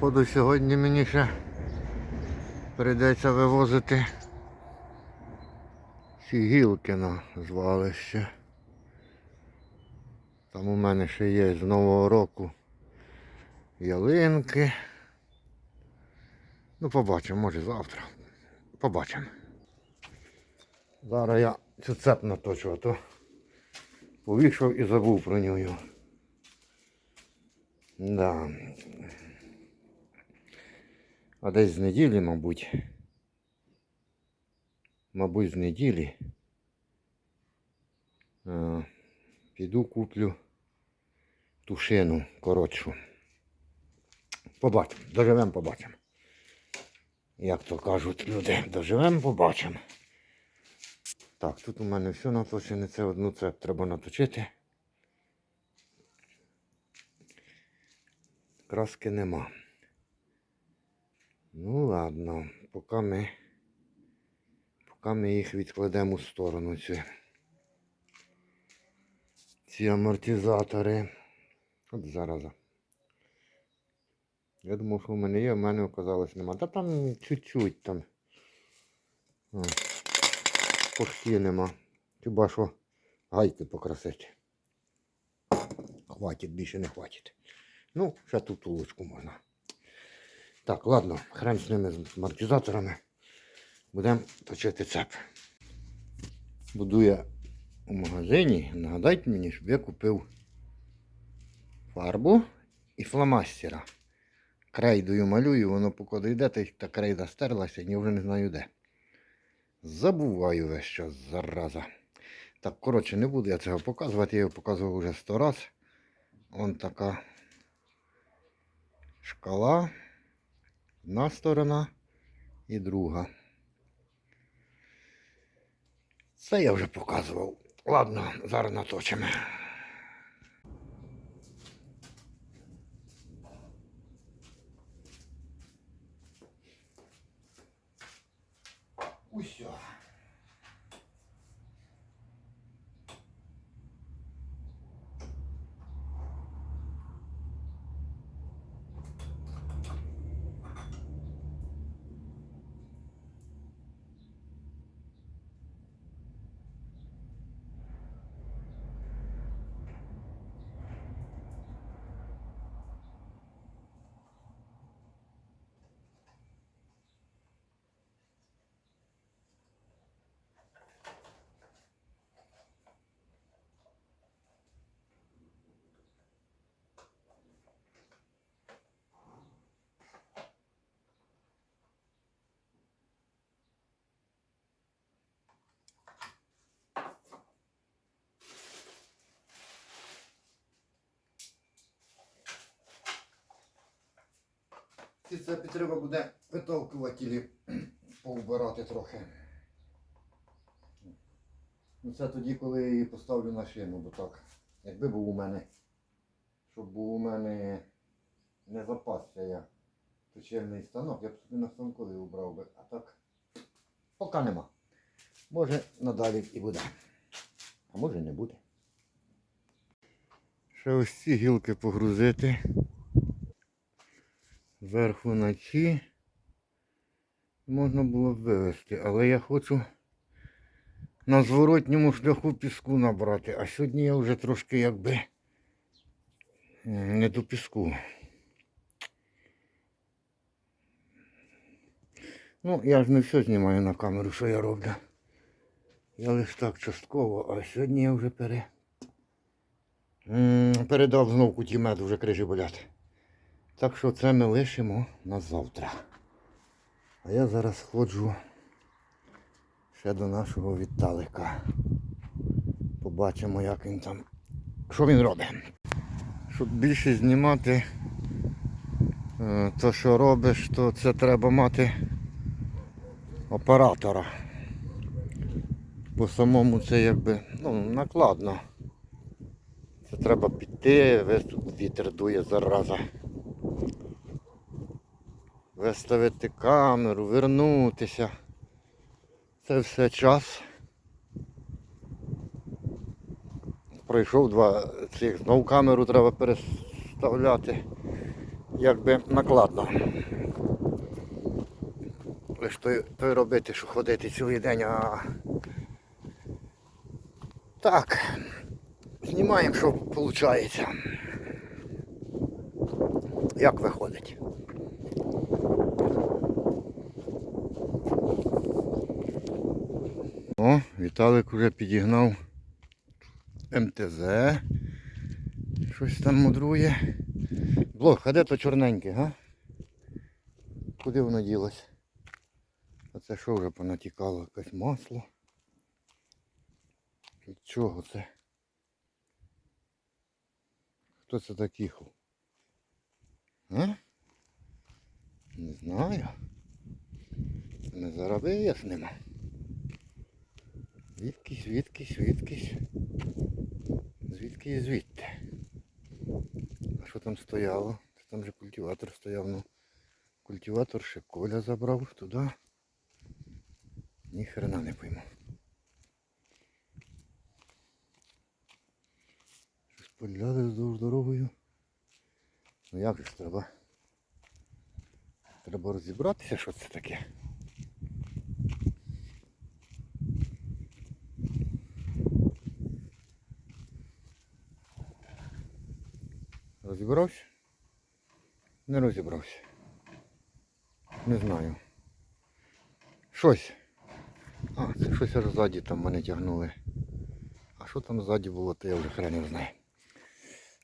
Походу сьогодні мені ще прийдеться вивозити ці гілки на звалище. Там у мене ще є з Нового року ялинки. Ну, побачимо, може завтра. Побачимо. Зараз я цю цеп наточу, а то повішав і забув про нього. Да. А десь з неділі, мабуть. Мабуть, з неділі. Піду куплю тушину коротшу. Побачимо, доживемо, побачимо. Як то кажуть люди, доживемо, побачимо. Так, тут у мене все наточене, це одну цеп треба наточити. Краски нема. Ну ладно, поки ми, поки ми їх відкладемо у сторону ці, ці амортизатори. От зараза. Я думав, що в мене є, в мене оказалось нема. Та там чуть-чуть там. Почти нема. Хіба що гайки покрасити. Хватить, більше не хватить. Ну, ще тут тулочку можна. Так, ладно, хрен з ними з амортизаторами. Будемо точити цеп. Буду я у магазині. Нагадайте мені, щоб я купив фарбу і фломастера. Крейдою малюю, воно поки йде, та крейда стерлася, я вже не знаю де. Забуваю весь час, зараза. Так, коротше, не буду я цього показувати, я його показував вже сто раз. Вон така шкала. Одна сторона і друга. Це я вже показував. Ладно, зараз наточимо. Усьо. Цепі треба буде витовкувати повбирати трохи. Ну це тоді, коли я її поставлю на шину, бо так. Якби був у мене, щоб був у мене не запасся я точильний станок, я б собі на станкові убрав би. А так поки нема. Може надалі і буде. А може не буде. Ще ось ці гілки погрузити зверху на ці можна було б вивезти, але я хочу на зворотньому шляху піску набрати, а сьогодні я вже трошки якби не до піску. Ну, я ж не все знімаю на камеру, що я роблю. Я лише так частково, а сьогодні я вже пере... передав знов куті меду, вже крижі болять. Так що це ми лишимо на завтра. А я зараз ходжу ще до нашого Віталика. Побачимо, як він там. Що він робить. Щоб більше знімати е, то, що робиш, то це треба мати оператора. По самому це якби ну, накладно. Це треба піти, весь тут вітер дує зараза виставити камеру, вернутися. Це все час. Пройшов два цих, знову камеру треба переставляти. якби накладно. Лиш той, той робити, що ходити цілий день, а так, знімаємо, що виходить. Як виходить. О, Віталик вже підігнав МТЗ. Щось там мудрує. Блох, а де то чорненьке, га? Куди воно ділось? А це що вже понатікало? Якесь масло? Чого це? Хто це так? А? Не знаю. Ми зараз вияснимо. Звідкись, звідкись, звідкись. Звідки і звідти. А що там стояло? Там же культиватор стояв, ну. Культиватор ще Коля забрав туди. Ні хрена не пойму. Щось поляли вздовж дорогою. Ну як же ж треба? Треба розібратися, що це таке. Розібрався? Не розібрався. Не знаю. Щось. А, це щось аж ззаді там мене тягнули. А що там ззаді було, то я вже хрен не знаю.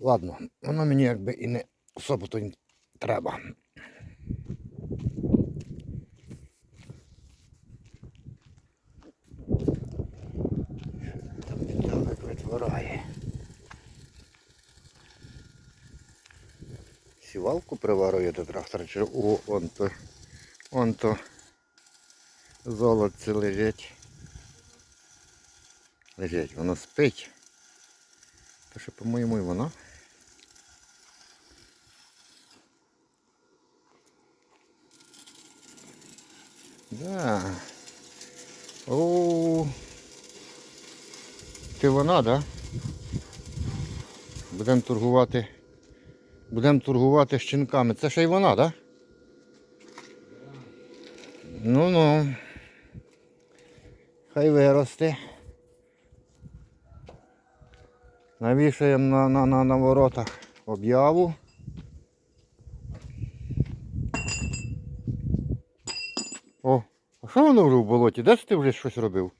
Ладно, воно мені якби і не особо то треба. Там Віталик витворяє. Приварує до трактора, чи о, он то, он то золотце лежить. Лежить, воно спить. То що, по-моєму, і воно. Да. О. Ти вона, да? Будемо торгувати. Будемо торгувати щенками. Це ще й вона, так? Да? Ну ну. Хай виросте. Навішаємо на, на, на, на воротах об'яву. О, а що воно вже в болоті? Де ж ти вже щось робив?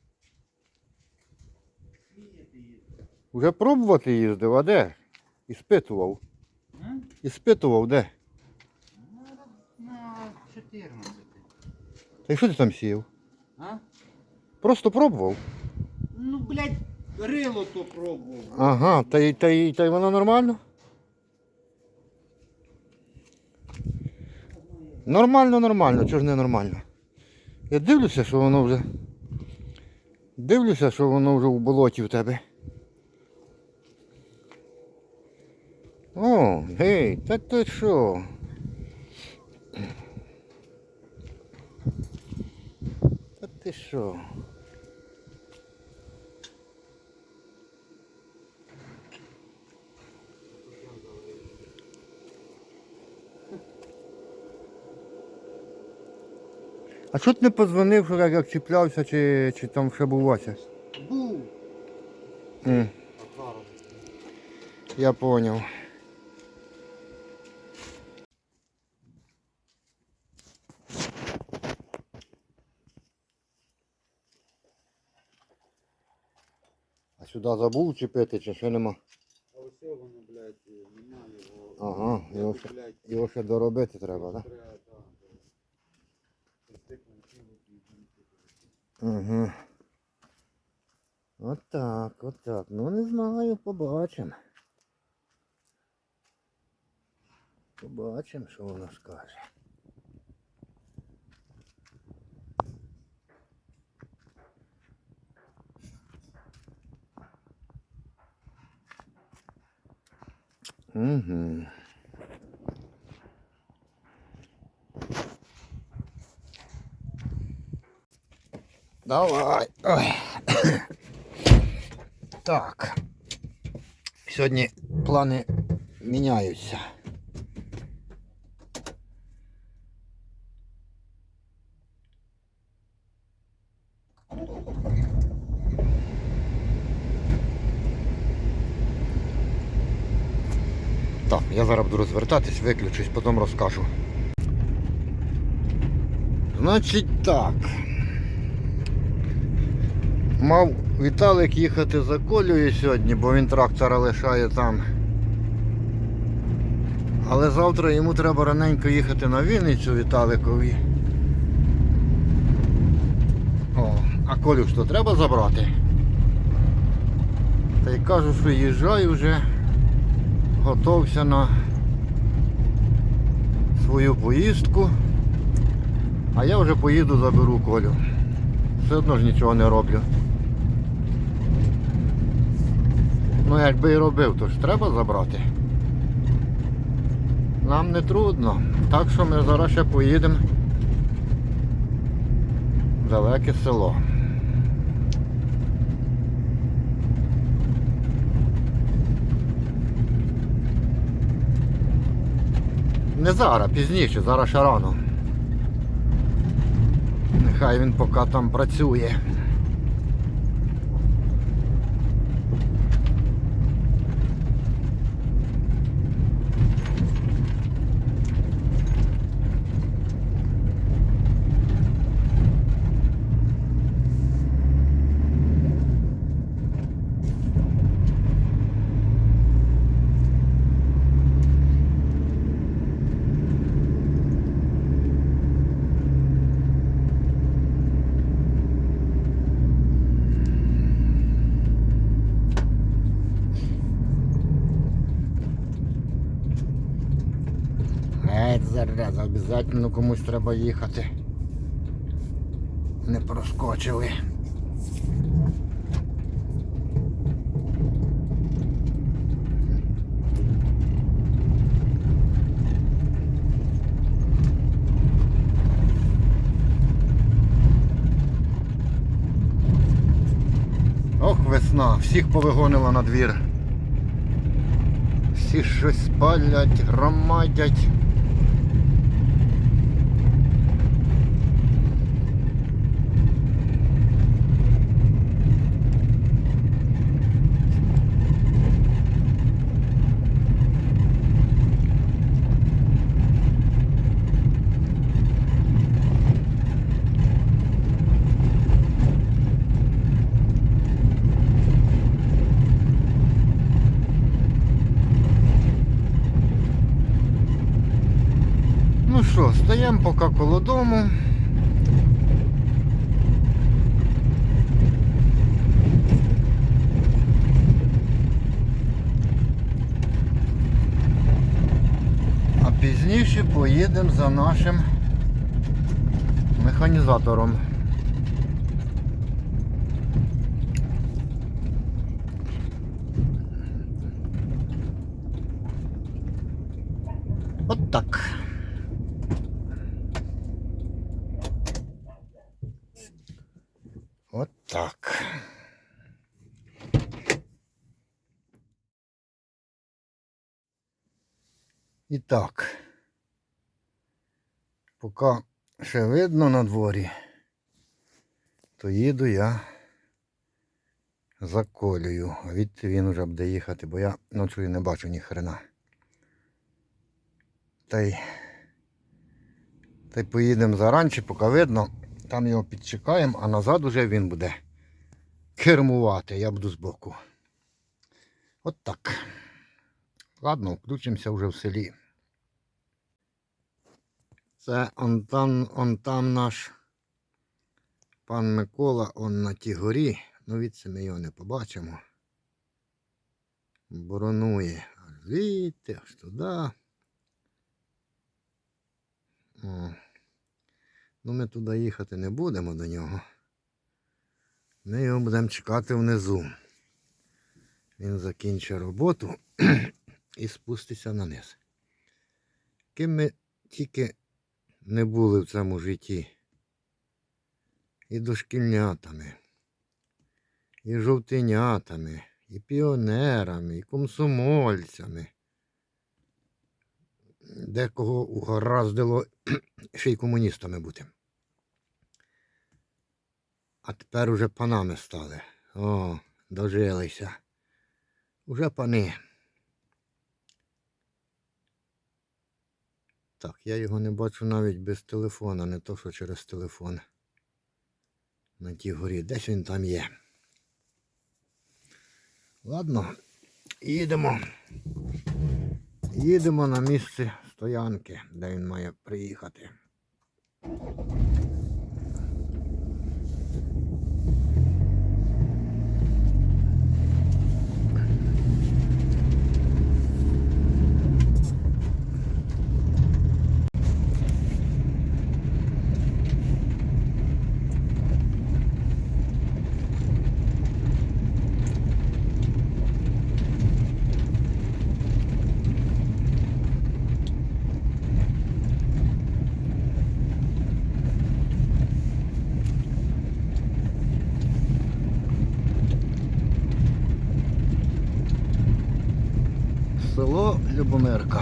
Уже пробувати їздив, а де? Іспитував. Іспитував, де? На 14. Та й що ти там сіяв? А? Просто пробував. Ну, блядь, рило то пробував. Ага, та й, та й, та й воно нормально? Нормально, нормально, чого ж не нормально? Я дивлюся, що воно вже. Дивлюся, що воно вже в болоті в тебе. О, гей, та ти що? Та ти що? А що ти не подзвонив, що як, як чіплявся, чи, чи там ще був Вася? Був. Я поняв. А сюди забув чіпити, чи ще нема? А ось воно, блядь, немає його. Ага, його ще, його ще доробити треба, так? да, Угу. Отак, отак. Ну не знаю, побачимо. Побачимо, що воно скаже. Угу. Давай. Ой. Так. Сьогодні плани міняються. Я зараз буду розвертатись, виключусь, потім розкажу. Значить так. Мав Віталик їхати за колею сьогодні, бо він трактора лишає там. Але завтра йому треба раненько їхати на Вінницю Віталикові. О, а колю то треба забрати. Та й кажу, що їжджаю вже, готовся на свою поїздку. А я вже поїду, заберу колю. Все одно ж нічого не роблю. Ну якби і робив, то ж треба забрати. Нам не трудно. Так що ми зараз ще поїдемо в далеке село. Не зараз, пізніше, зараз ще рано. Нехай він поки там працює. Геть зараз, обов'язково комусь треба їхати. Не проскочили. Ох, весна, всіх повигонила на двір. Всі щось палять, громадять. Ну що, стаємо поки коло дому. А пізніше поїдемо за нашим механізатором. От так. От так. І так. Поки ще видно на дворі, то їду я за колею. А відти він вже буде їхати, бо я ночою не бачу ні хрена. Та й, та й поїдемо заранче, поки видно. Там його підчекаємо, а назад уже він буде кермувати, я буду збоку. От так. Ладно, включимося вже в селі. Це он там, он там наш пан Микола, он на тій горі. Ну відси ми його не побачимо. Боронує. Аж звідти, аж туди. О. Ну ми туди їхати не будемо до нього. Ми його будемо чекати внизу. Він закінчить роботу і спуститься на низ. Ким ми тільки не були в цьому житті. І дошкільнятами, і жовтенятами, і піонерами, і комсомольцями. Декого угораздило ще й комуністами бути. А тепер уже панами стали. О, дожилися. Уже пани. Так, я його не бачу навіть без телефона, не то що через телефон. На тій горі. Десь він там є. Ладно, їдемо. Їдемо на місце стоянки, де він має приїхати. Село Любомирка.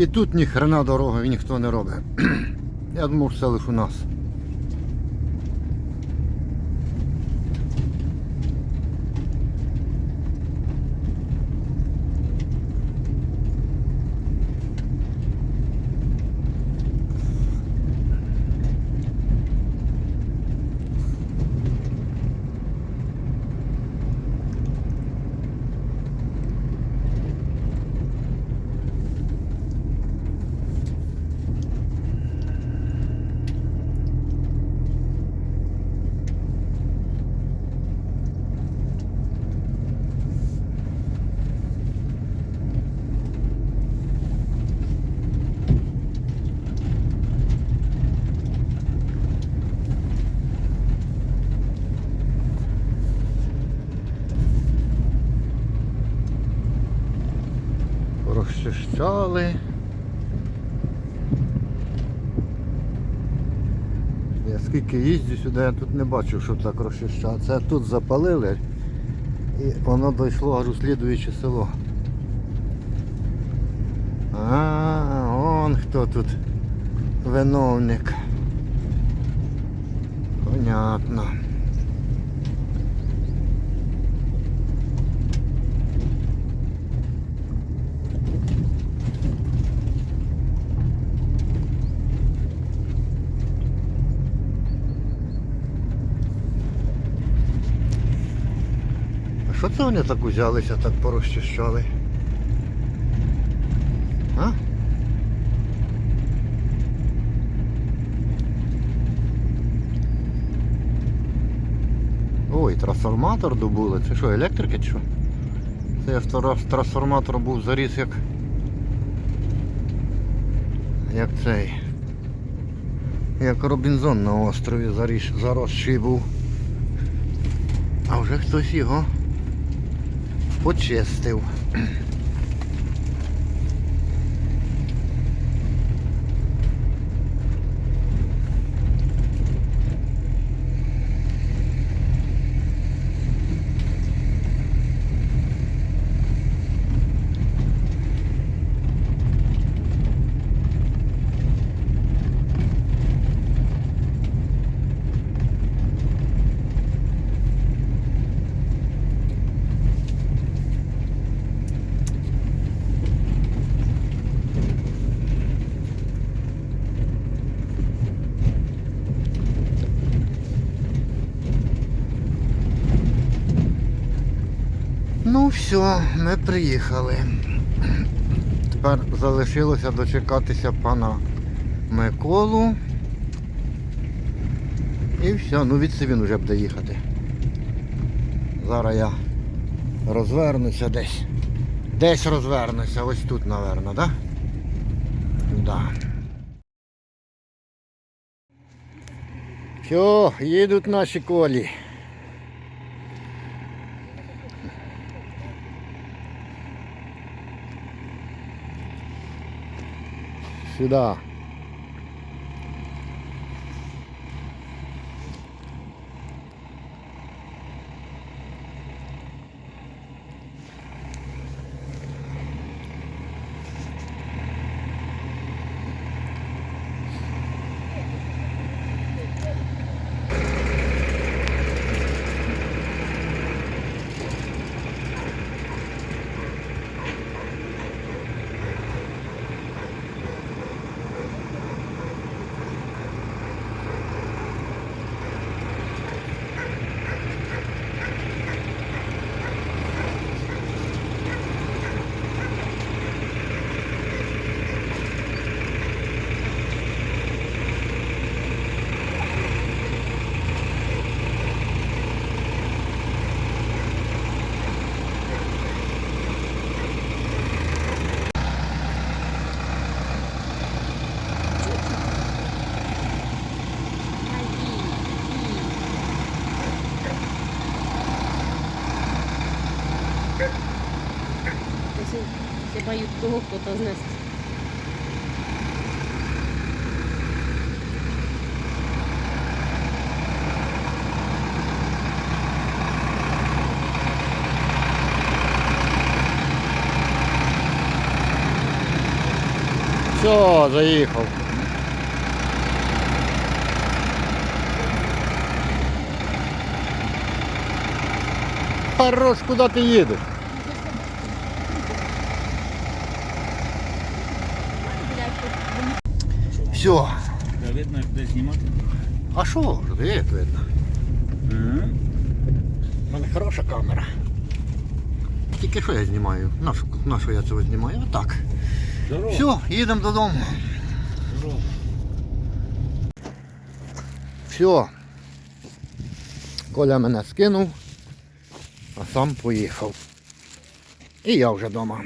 І тут ні хрена дороги ніхто не робить. Я думав, все лише у нас. Розчищали. Я скільки їздю сюди, я тут не бачив, щоб так розчищали. Це тут запалили і воно дійшло аж у слідуюче село. А, он хто тут виновник. Понятно. Це вони так узялися, так порозчищали? А? Ой, трансформатор добули. Це що, електрики чи що? Це я трансформатор був заріс як. Як цей. Як Робінзон на острові заріс, заросший був. А вже хтось його почистив. Ну все, ми приїхали. Тепер залишилося дочекатися пана Миколу. І все, ну відси він вже буде їхати. Зараз я розвернуся десь. Десь розвернуся, ось тут, так? Да? Да. Все, їдуть наші колі. Сюди. Się то знести. Все, заїхав. Хорош, куди ти їдеш? Все. Да видно, як де знімати. А що? Як видно? У мене хороша камера. Тільки що я знімаю? На що, на що я цього знімаю? Отак. Здорово. Все, їдемо додому. Здорово. Все. Коля мене скинув, а сам поїхав. І я вже вдома.